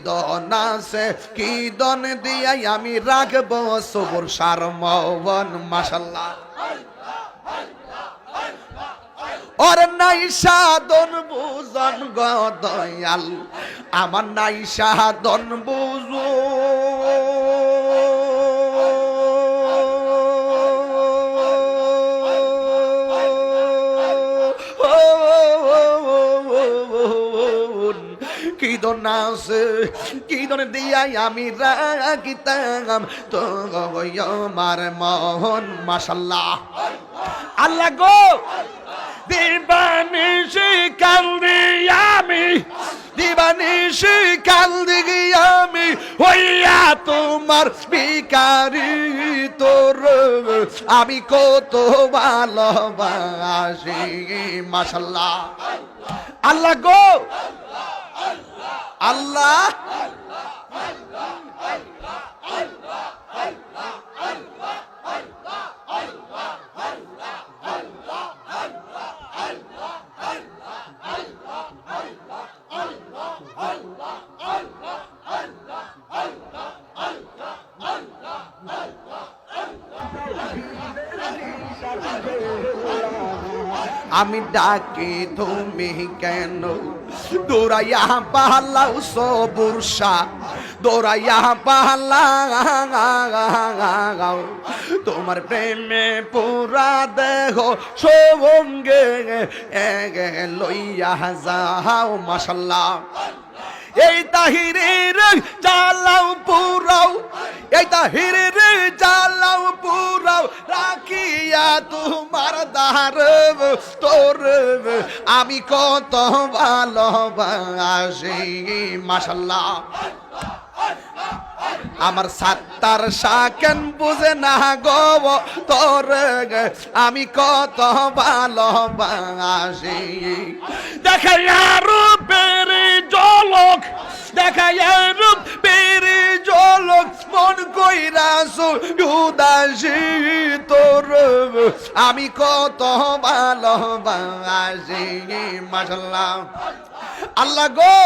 দন আছে কি দন দিয়াই আমি রাখব সবুর সার মন মাসাল্লাহ ওর নাই সাধন বুজন গদয়াল আমার নাই সাধন বুঝু কি দন আছে? কি দন দিয়াই আমি রাখিতাম তো আমার মহন মাসাল্লাহ আল্লাহ গো! দিবানিশি কান্দি আমি দিবানিশি কান্দি আমি হইয়া তোমার বিকারি তোর। আমি কত ভালোবাসি মাসাল্লাহ আল্লাহ গো! আল্লাহ। আমি ডাকি, তুমি কেন? দৌড়াইয়া পালাও সবুরসা দৌড়াইয়া পাহালা তোমার প্রেমে পুরা দেহ সঙ্গে লইয়া যাও মাসাল্লাহ এই তাহিরের জ্বালাও পুরাও। এই তাহিরের জ্বালাও পুরাও। রাখিয়া তোমার দার তোর আমি কত ভালোবাসি মাসাল্লাহ আমার সাত্তার শাকেন বুঝে না গো তোর আমি কত ভালোবাসি। দেখা রূপের জলক দেখা পেরে জলক মন কইরাসু উদাসী তোর আমি কত ভালোবাসি। মাসাল্লাহ আল্লাহ গো,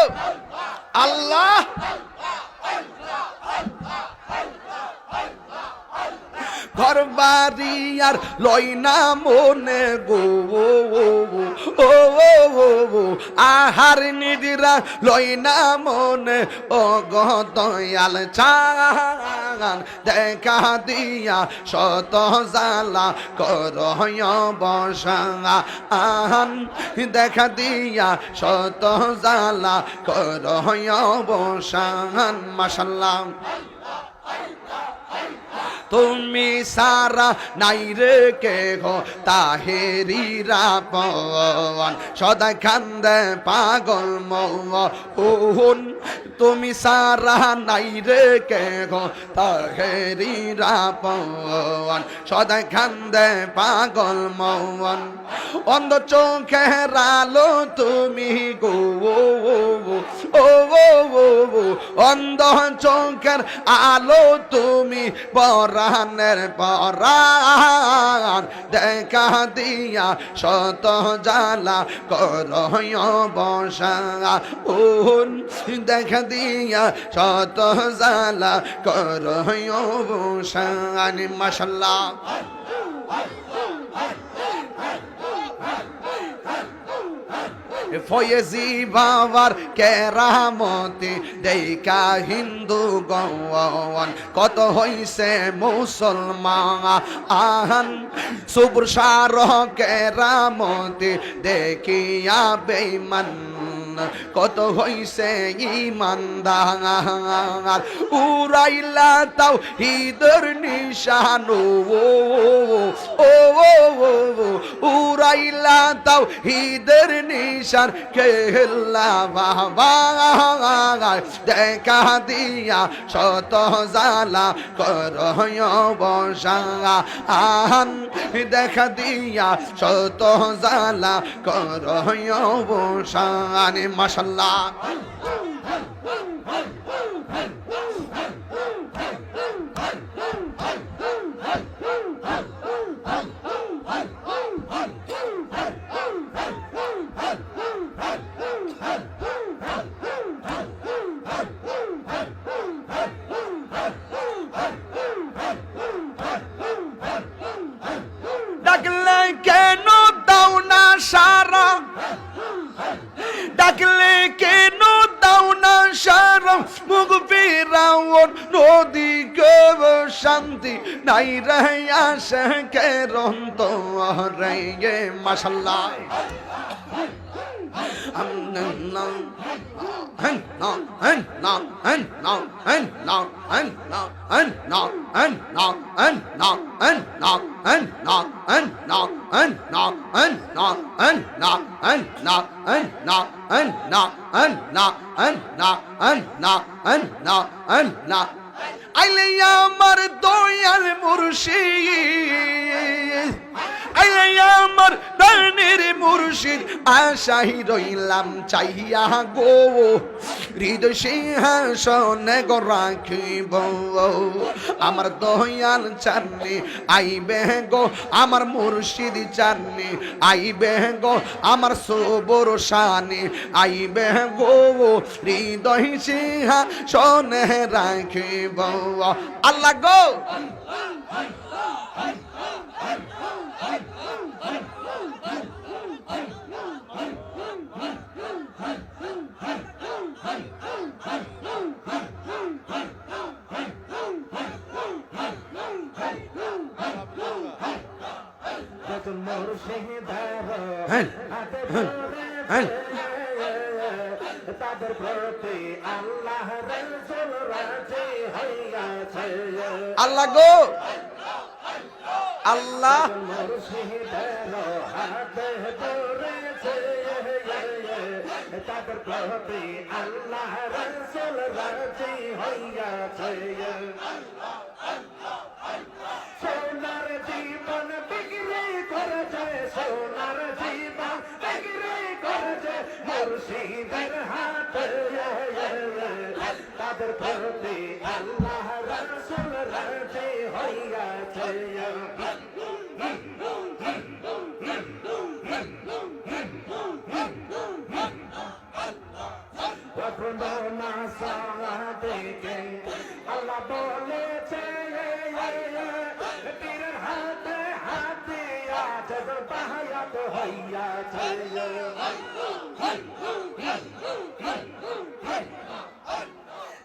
আল্লাহ। ঘর বাড়ি আর লয় না মনে গো। আহার নিদিরা লই না মনে ও গদয়াল চান। দেখা দিয়া শত জালা কর বসা আহান। দেখা দিয়া শত জালা কর বসান মাসাল্লাহ তুমি সারা নাই রে কে গো তাহেরিরা পন সদা কান্দে পাগল মোহন। তুমি সারা নাই রে কে গো তাহেরিরা পন সদা কান্দে পাগল মোহন। অন্ধ চোখের আলো তুমি গো, ও অন্ধ চোখের আলো তুমি পরাণের পরাণ দেখা দিয়া শত জালা কর বসা। উন দেখা দিয়া শত জালা কর বসা। মাসাল্লাহ ফয়েজি বাবার কেরামতি দেইকা হিন্দু গওয়ান। কত হইছে মুসলমান? আহান, সুবর সার কেরামতি দেখিয়া বেমান কত হইছে ইমানদার উড়াইলা তাও হিদর নিশানো, ও উড়াইলা তাও হিদের নিশার কেল্লা বাবা? দেখা দিয়া শত জালা কর বসা আহান, দেখা দিয়া শত জালা কর বসান মাসাল্লাহ শান্তি নাই রে আসে কে রন্ত রে মাসাল্লাহ আইলে আমার দয়াল মুর্শিদ। আইলে আমার দানের মুর্শিদ আশাই রইলাম চাইয়া গো। হৃদয় সিংহাসনে গো রাখিব। আমার দয়াল চাননি, আইবে গো। আমার মুর্শিদ চাননি, আইবে গো। আমার সবর শানি, আইবে গো। হৃদয় সিংহাসনে রাখিব। আল্লাহ গো। নতুন মুর্শিদার হ্যাঁ, হ্যাঁ। হ্যাঁ। তাদের প্রতি আল্লাহ আল্লাহ গো আল্লাহ তাদের প্রতি আল্লাহ রসুল রাজি হইয়াছে সোনার মুর্শিদের হাতে তাদের প্রতি আল্লাহ রসুল রাজি হইয়াছে কখনো না সাহাদেকে আল্লাহ বলেছে তীরের হাতে হাতে আছে হইয়া হইয়াছে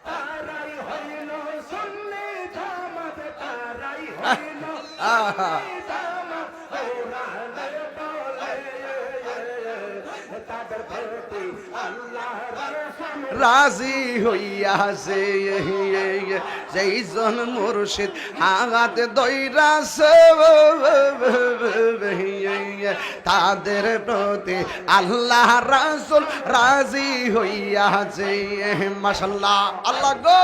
তারাই হইল শুনলে জামাত তারাই হইল জামাত। কোরআনের তাদের আল্লাহ রাজি হইয়াছে সেই জন মুর্শিদ হাত দৈরাছে তাদের প্রতি আল্লাহ রাসুল রাজি হইয়াছে মাসাল্লাহ আল্লাহ গো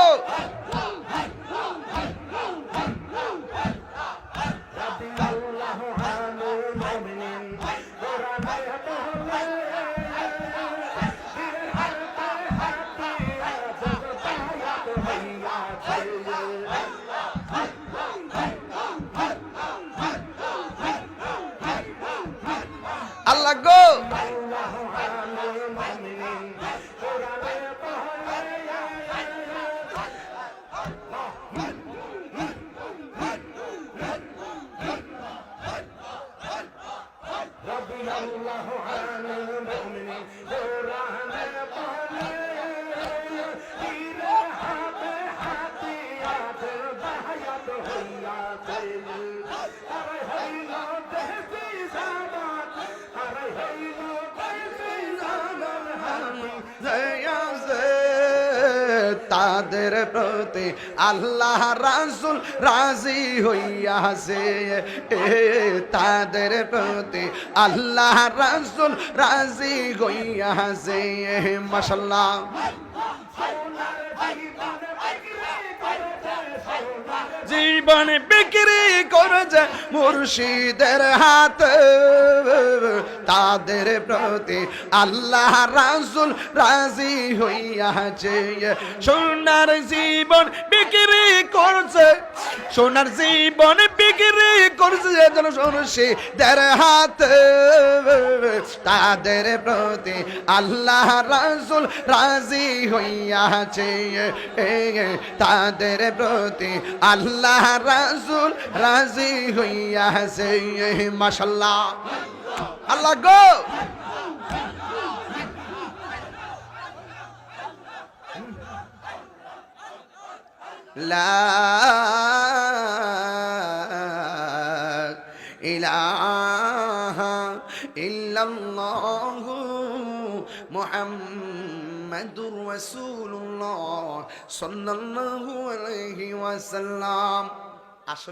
আল্লাহ তাদের প্রতি আল্লাহ রাসুল রাজি হইয়াছে। তাদের প্রতি আল্লাহ রাসুল রাজি হইয়াছে। জীবনে জীবন বিক্রি করেছে মুর্শিদের হাত। তাদের প্রতি আল্লাহ রাসুল রাজি হইয়াছে সোনার জীবন বিক্রি করছে। সোনার জীবন বিক্রি করছে যেন মুর্শিদের হাত। তাদের প্রতি আল্লাহ রাসুল রাজি হইয়াছে তাদের প্রতি আল্লাহ রাসুল রাজি হইয়াছে মাশাল্লাহ আল্লাহ গো লা ইলাহা ইল্লাল্লাহু মুহাম্মাদুর রাসূলুল্লাহ সাল্লাল্লাহু আলাইহি ওয়াসাল্লাম আসলে